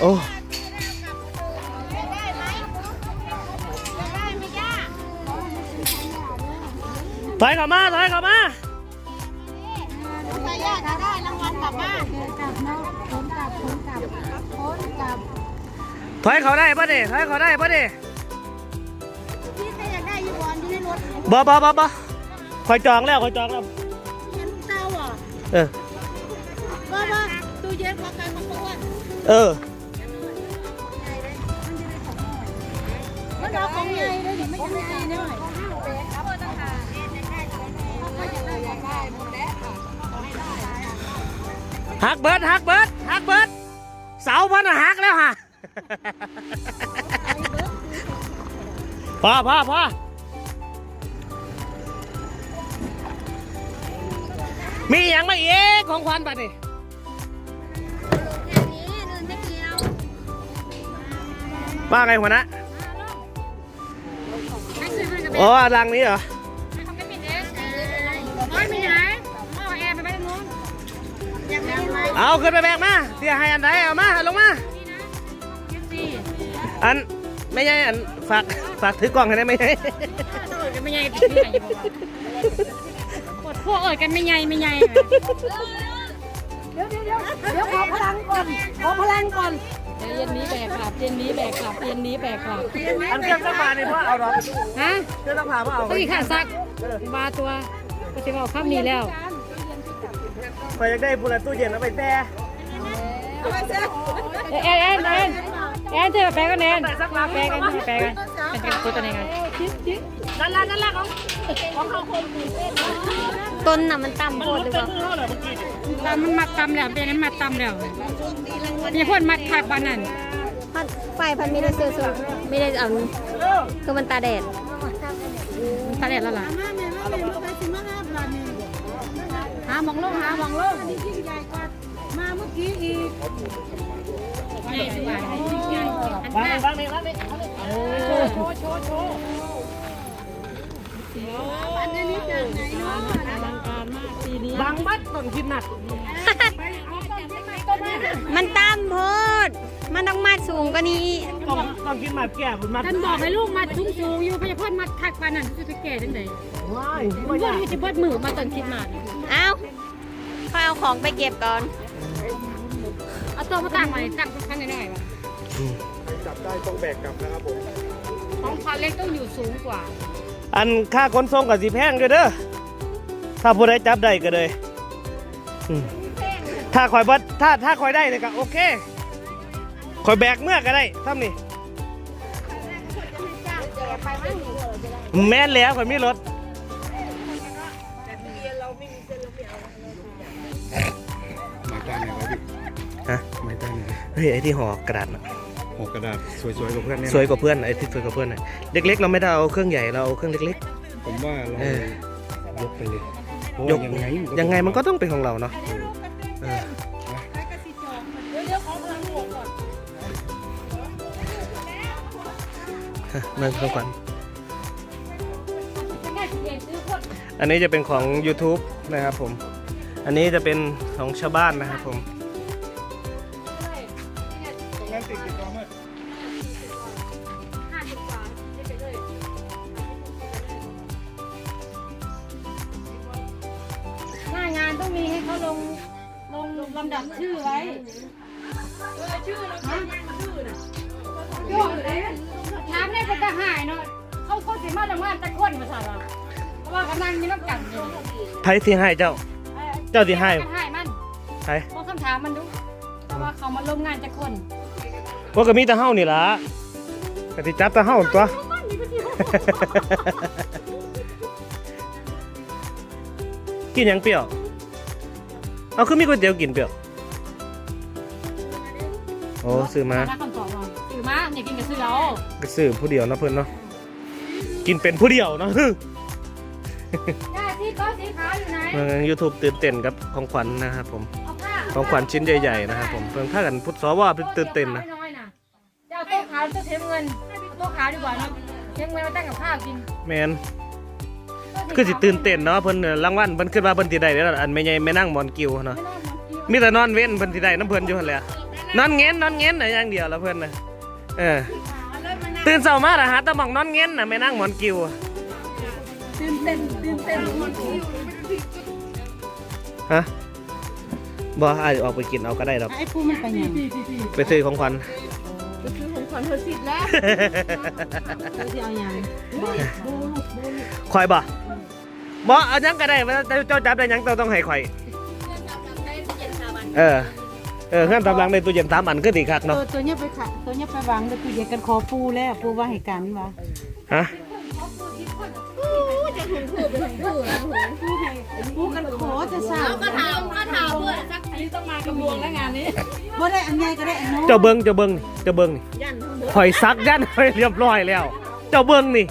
โอ้ถอยเข้ามาถอยเข้ามาถ้าย่าถ้าได้รางวัลกลับบ้านกลับนาะผลกลับผลกลับผลกลับถอยเขาได้ปะเด้ถอยเขาได้ปะเด้พี่ก็อยากได้ยูบอลอยู่ในรถบ่บ่บ่บ่คอยจองแล้วคอยจองแล้วเห็นเตาอะเออก็ว่าตู้เย็นของใครของตัวเออ ใหญ่เลยดิไม่ใช่ใหญ่น้อยหักเบิดหักเบิดหักเบิดเสาพันหักแล้วฮะพอพอพอมีอย่างมาอีกของขวัญบัดนี่อย่างนี้เดินไม่เกี่ยวว่าไงหัวหนะให้ซื้ อให้กับอ๋อรังนี้เหรอให้เขาไม่ปิดเองน้อยมีไหนพ่อแอร์ไปไว้ตรงนู้นอยากได้ไหมเอาขึ้นไปแบกมาเสียให้อันใดเอามาลงมานี่นะยี่สิบอันไม่ใช่อันฝากฝากถือกล้องให้ได้ไหมเอิดกันไม่ใหญ่ติดที่ไหนอยู่บอกปวดพวกเอิดกันไม่ใหญ่ไม่ใหญ่เดี๋ยวเดี๋ยวเดี๋ยวเดี๋ยวขอพลังก่อนขอพลังก่อน เย็นนี้แบกกลับเย็นนี้แบกกลับเย็นนี้แบกกลับอันเครื่องซักผ้าเนี่ยพ่อเอาหรอฮะเครื่องซักผ้าพ่อเอาต้องอีกข้าซักบาตัวก็จะบอกข้ามนี้แล้วคอยอยากได้บุหรี่ตู้เย็นเอาไปแช่เอ็นเอ็นเอ็นเอ็นเธอแปลกันเอ็นมาแปลกันมาแปลกันเป็นกันตัวไหนกัน นั่นละนั่นละของต้นน่ะมันต่ำโคตรหรือเปล่าเท่าไหร่เมื่อกี้ตำมันมัดตำแล้วเป็นนั้นมัดตำแล้วมีพ่นมัดขาดบานนั่นพันไฟพันไม่ได้ซื้อสูไม่ได้เอาคือมันตาแดดตาแดดแล้วล่ะหามองลงหามองลงมาเมื่อกี้อีกนี่สบายวางเลยวางเลยวางเลยโชว์โชว์โชว์ อันนี้จากไหนเนาะอลังการมากปีนี้บางมัดต้นคิดหนักมันต่ำโพด มันต้องมาสูงกว่านี้ต้องต้องคิดหมัดแก่บุญมัดท่านบอกให้ลูกมัดสูงๆอยู่พยาพ่นมัดคักปานนั่นจะไปแก่จังไดว้ายพวกนี้จะเบิดมือมาตอนคิดมาเอ้าเขาเอาของไปเก็บก่อน เอาตัวมาตั้งไว้ตั้งข้างในหน่อยวะจับได้ต้องแบกกลับนะครับผมของคันเล็กต้องอยู่สูงกว่า อันค่าขนส่งกับสีแพงก็เด้อถ้าผู้ใดจับได้ก็เลยอืมถ้าคอยบัดถ้าถ้าคอยได้เลยก็โอเคคอยแบกเมื่อก็ได้ทำนี่แม่นแล้วคอยมีรถหมายใต้ไหนวะพี่ฮะหมายใต้ไหนเฮ้ยไอ้ที่ห่อกระดาษน่ะ หกกระดาษสวยๆกับเพื่อนเนี่ยสวยกว่าเพื่อนไอ้ที่สวยกว่าเพื่อนน่ะเล็กๆ เราไม่ได้เอาเครื่องใหญ่เราเอาเครื่องเล็ก ผมว่าเราเออยกไปเลยเพราะๆยว่ากยังไงยังไงมันก็ต้องเป็นของเราเนาะเออฮะนั่นคือขวัญอันนี้จะเป็นของ YouTube นะครับผม อันนี้จะเป็นของชาวบ้านนะครับผม ตรงนั้นติดกี่ตัวเมื่อหน้างานต้องมีให้เขาลงลงลำดับชื่อไว้เออชื่อแล้วชื่อน่ะโยกเลยน้ำเนี่ยเป็นทหารเนาะเขาเขาสิมาทำงานตะก้นมาสั่งเราเพราะว่ากำลังมีน้ำกันอยู่ไผที่ให้เจ้า เจ้าที่ให้กันให้มันไผเพราะคำถามมันดูเพราะว่าเขามาร่วมงานจะคน ว่าก็มีแต่เฮานี่ล่ะกติจับแต่เฮาตัว กินหยังเปรี้ยว เอาคือมีก๋วยเตี๋ยวกินเปรี้ยว โอ้ซื้อมาคำตอบมาซื้อมาอย่ากินกับซื้อเอาก็ซื้อผู้เดียวเนาะเพิ่นเนาะ กินเป็นผู้เดียวเนาะย่าที่โต๊ะสีขาวอยู่ไหน เมืองยูทูบตื่นเต้นกับของขวัญนะครับผม เอาผ้าของขวัญชิ้นใหญ่ๆนะครับผมเพิ่นพากันพุทธสว่าตื่นเต้นนะน้อยๆนะจะเอาโต๊ะขาวโต๊ะเทมเงินเอาโต๊ะขาวดีกว่าเนาะเทมเงินมาตั้งกับข้าวกินแมนคือสิตื่นเต้นเนาะเพิ่นเอ่อรางวัลเพิ่นคิดว่าเพิ่นสิได้เด้ออันไม่ใหญ่ไม่นั่งหมอนกิวเนาะมีแต่นอนเว้นเพิ่นสิได้น้ำเพิ่นอยู่หั่นแหละนอนเงี้ยนนอนเงี้ยนน่ะอย่างเดียวละเพื่อนนะเออตื่นเช้ามาอะหาแตะหมองนอนเงี้ยนน่ะไม่นั่งหมอนกิวอะตื่นเต้นตื่นเต้นฮะบ่อาจจะออกไปกินเอาก็ได้ดอกไอ้ปูมันไปยังไปซื้อของขวัญ คือของขวัญเธอสิทธิ์แล้วที่เอายังคอยบ่บ่เอาหยังก็ได้ว่าเจ้าเจ้าจับได้หยังเจ้าต้องให้ข่อย เออ เออขั้นตำลังในตู้เย็นสามอันก็ดีคักตัเนาะวตัวเนี้ยไปขะตัวเนี้ยไปวางแล้วกูเดียวกันขอปูแล้วปูว่าให้กันวะฮะปูกันขอจะสาวก็ถามก็ถามเพื่ อนสักทีต้องมากระบวงแล้วงานนี้บ่ได้อันใหญ่ก็ได้อันน้อยเจ้าเบิ้งเจ้าเบิ้งนี่เจ้าเบิ้งนี่ข่อยซักยันข่อยเรียบร้อยแล้ว เจ้าเบิ้งนี่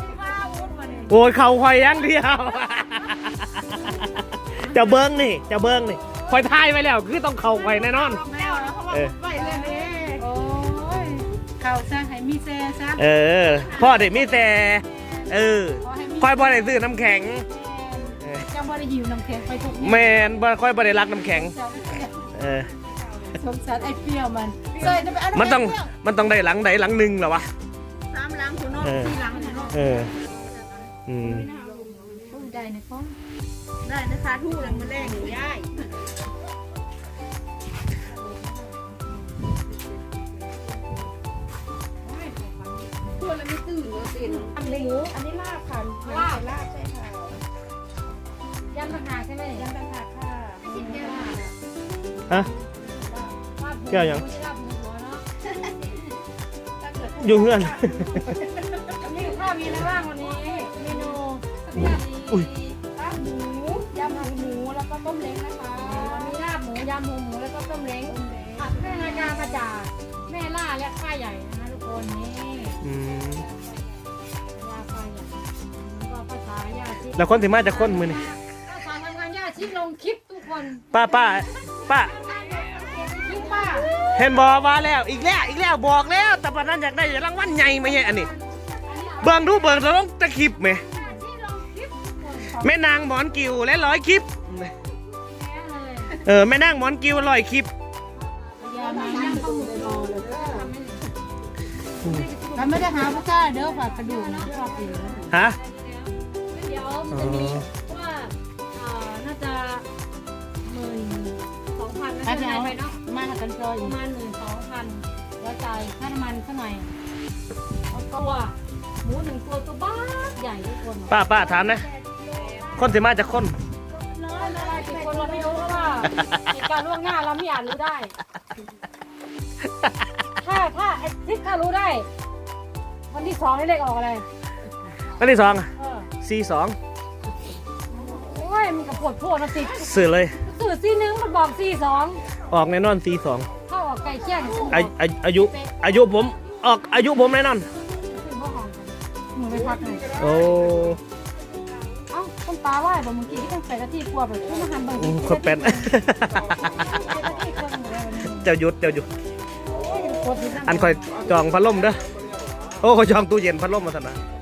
โอ้ยเข่าข่อยอยังเดียว เจ้าเบิ้งนี่เจ้าเบิ้งนี่ข่อยทายไว้แล้ว คือต้องเข่าข่อยแน่นอนแล้วแล้วเขาว่าเออไปเลยเด้โอ้ยเข้าซะให้มีแซ่ซะเออ พ่อเด็กมีแต่เออขอให้มีค่อยบ่ได้ซื้อน้ำแข็งเออเจ้าบ่ได้หิวน้ำแข็งไปทุกแมนบ่ค่อยบ่ได้รักน้ำแข็ง เออสงสารไอ้เปรี้ยวมันใส่จะไปเาำมันต้องไเปรี้ยวมันต้องได้หลังใดหลังหนึ่งเหรอวะ สามหลังคุณน้องเออ สี่หลังคุณน้องเอออืมพูดได้นะพ่อได้นะคะทู่หลังมาแรงหนูย่ายอันนี้อันนี้ลาบค่ะลาบลาบใช่ค่ะยำต่างหากใช่ไหมยำต่างหากค่ะไม่ใช่แก้วลาบ ฮะลาบหมูแก้วยังไม่ใช่ลาบหมูหัวเนาะอยู่เงื่อนวันนี้ข้าวมีอะไรบ้างวันนี้เมนูสัปดาห์นี้อุ้ย ลาบหมูยำหมูหมูแล้วก็ต้มเล้งนะคะมีลาบหมูยำหมูหมูแล้วก็ต้มเล้งผัดแม่นาการมาจากแม่ล่าและข้าใหญ่นะคะทุกคนนี่อืมยาข้าใหญ่แล้วก็ภาษาญาติแล้วคนที่มาจากคนมือนี่ภาษาทำงานญาติลงคลิปทุกคนป้าป้า ป้าคลิปป้าเห็นบอกว่าแล้วอีกแล้วอีกแล้วบอกแล้วแต่ปานนั้นอยากได้รางวัลใหญ่ไหมเนี่ยอันนี้ เบิ่งดูเบิ่งเราต้องตะคลิปไหมที่ลงคลิปทุกคนแม่นางหมอนกิวและร้อยคลิปแม่เลยเออแม่นางหมอนกิวร้อยคลิปยามานั่งข้าวหมูรอเลยเราไม่ได้หาพระเจ้าเด้อฝากกระดูกนะชอบเองฮะเดี๋ยวมันจะมี นนะอาจใช่จะไหมเอาไปเนาะมาหากันซอยปอีระกมาณหมื่นสองพันแล้วจ่ายค่าน้ำมันสักหน่อยเอาตัวหมูหนึ่งตัวตัวบ้าใหญ่ทุกคนป้าป้าถามนะคนที่มาจากคนน้อยอะไรสิบคนเราไม่รู้เพราะว่าเหตุการณ์ล่วงหน้าเราไม่อาจรู้ได้ ถ้าถ้าไอ้ทิศถ้ารู้ได้ วันที่สองนี่เลขออกอะไรอันที่สองเออซีสองโอ้ยมันกับปวดพวดนะสิ สื่อเลย สื่อซีหนึงมันบอกซีสอง ออกแน่นอนซีสองเข้าออกไก่เคี่ยงอายุอายุอายุผมออกอายุผมแน่นอนหนูไปพักหน่อยโอ้เอ้าต้นปลาไหว้บอกเมื่อกี้ที่ตั้งแต่กะทิกลัวแบบที่มาหันเบิ่งอืมคนเป็นเจ้าหยุดเจ้าหยุดอันคอยจองพัดลมเด้อโอ้คอยจองตู้เย็นพัดลมมาสนะเ